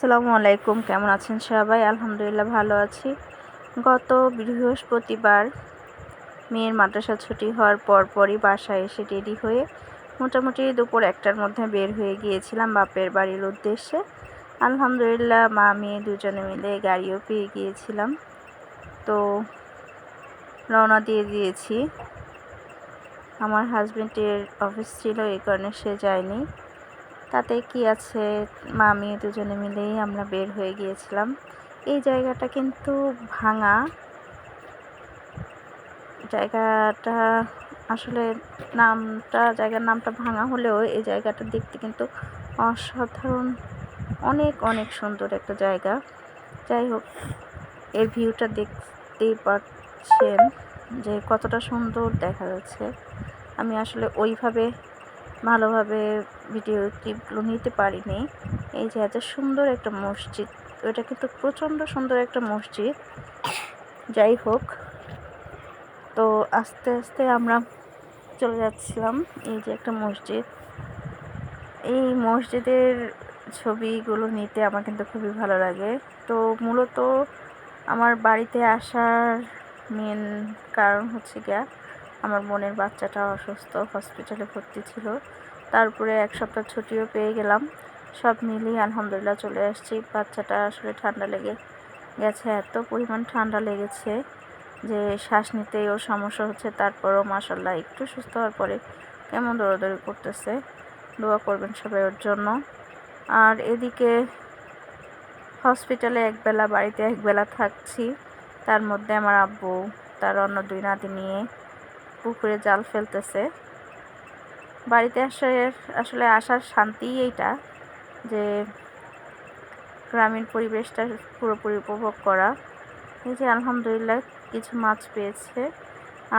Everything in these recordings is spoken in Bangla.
আসসালামু আলাইকুম, কেমন আছেন সবাই? আলহামদুলিল্লাহ ভালো আছি। গত বৃহস্পতিবার মেয়ের মাদ্রাসা ছুটি হওয়ার পর পরই বাসায় এসে রেডি হয়ে মোটামুটি দুপুর একটার মধ্যে বের হয়ে গিয়েছিলাম বাপের বাড়ির উদ্দেশ্যে। আলহামদুলিল্লাহ মা, মেয়ে দুজনে মিলে গাড়িও পেয়ে গিয়েছিলাম। তো রওনা দিয়ে দিয়েছি। আমার হাজব্যান্ডের অফিস ছিল, এই কারণে সে যায়নি। তাতে কি আছে? মা, মেয়ে দুজনে মিলেই আমরা বের হয়ে গিয়েছিলাম। এই জায়গাটা কিন্তু ভাঙা। জায়গাটা আসলে নামটা, জায়গার নামটা ভাঙা হলেও এই জায়গাটা দেখতে কিন্তু অসাধারণ। অনেক অনেক সুন্দর একটা জায়গা। যাই হোক এর ভিউটা দেখতেই পাচ্ছেন যে কতটা সুন্দর দেখা যাচ্ছে। আমি আসলে ওইভাবে ভালোভাবে ভিডিও ক্লিপগুলো নিতে পারিনি। এই যে এত সুন্দর একটা মসজিদ, ওটা কিন্তু প্রচণ্ড সুন্দর একটা মসজিদ। যাই হোক, তো আস্তে আস্তে আমরা চলে যাচ্ছিলাম এই যে একটা মসজিদ। এই মসজিদের ছবিগুলো নিতে আমার কিন্তু খুবই ভালো লাগে। তো মূলত আমার বাড়িতে আসার মেন কারণ হচ্ছে গিয়া আমার বোনের বাচ্চাটা অসুস্থ হসপিটালে ভর্তি ছিল। তারপরে এক সপ্তাহ ছুটিও পেয়ে গেলাম। সব মিলিয়ে আলহামদুলিল্লাহ চলে আসছি। বাচ্চাটা আসলে ঠান্ডা লেগে গেছে, এত পরিমাণ ঠান্ডা লেগেছে যে শ্বাস নিতেই ওর সমস্যা হচ্ছে। তারপরও মাসাল্লাহ একটু সুস্থ হওয়ার পরে কেমন দৌড়াদৌড়ি করতেছে। দোয়া করবেন সবাই ওর জন্য। আর এদিকে হসপিটালে একবেলা, বাড়িতে একবেলা থাকছি। তার মধ্যে আমার আব্বু, তার অন্য দুই নাতি নিয়ে পুকুরে জাল ফেলতেছে। বাড়িতে আসার আসলে আসার শান্তিই এইটা যে গ্রামীণ পরিবেশটা পুরোপুরি উপভোগ করা। এই যে আলহামদুলিল্লাহ কিছু মাছ পেয়েছে।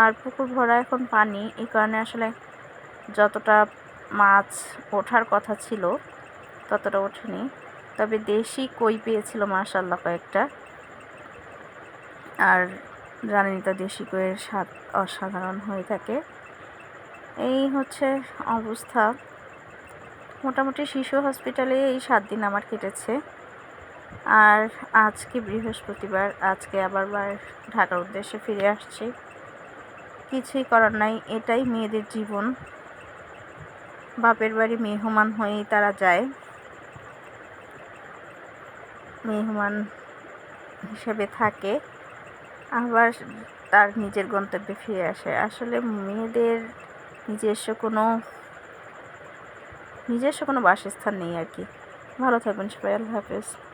আর পুকুর ভরা এখন পানি, এই কারণে আসলে যতটা মাছ ওঠার কথা ছিল ততটা ওঠেনি। তবে দেশি কই পেয়েছিল মাশাল্লাহ কয়েকটা। আর জানেন তো দেশি কইয়ের স্বাদ অসাধারণ হয়ে থাকে। এই হচ্ছে অবস্থা। মোটামুটি শিশু হসপিটালে এই সাত দিন আমার কেটেছে। আর আজকে বৃহস্পতিবার, আজকে আবার ঢাকার উদ্দেশ্যে ফিরে আসছি। কিছুই করার নাই, এটাই মেয়েদের জীবন। বাপের বাড়ি মেহমান হয়েই তারা যায়। মেহমান হিসেবে থাকে। আবার তার নিজের গন্তব্যে ফিরে আসে। আসলে মেয়েদের নিজস্ব কোনো নিজস্ব কোনো বাসস্থান নেই আর কি। ভালো থাকবেন সবাই, আল্লাহ হাফেজ।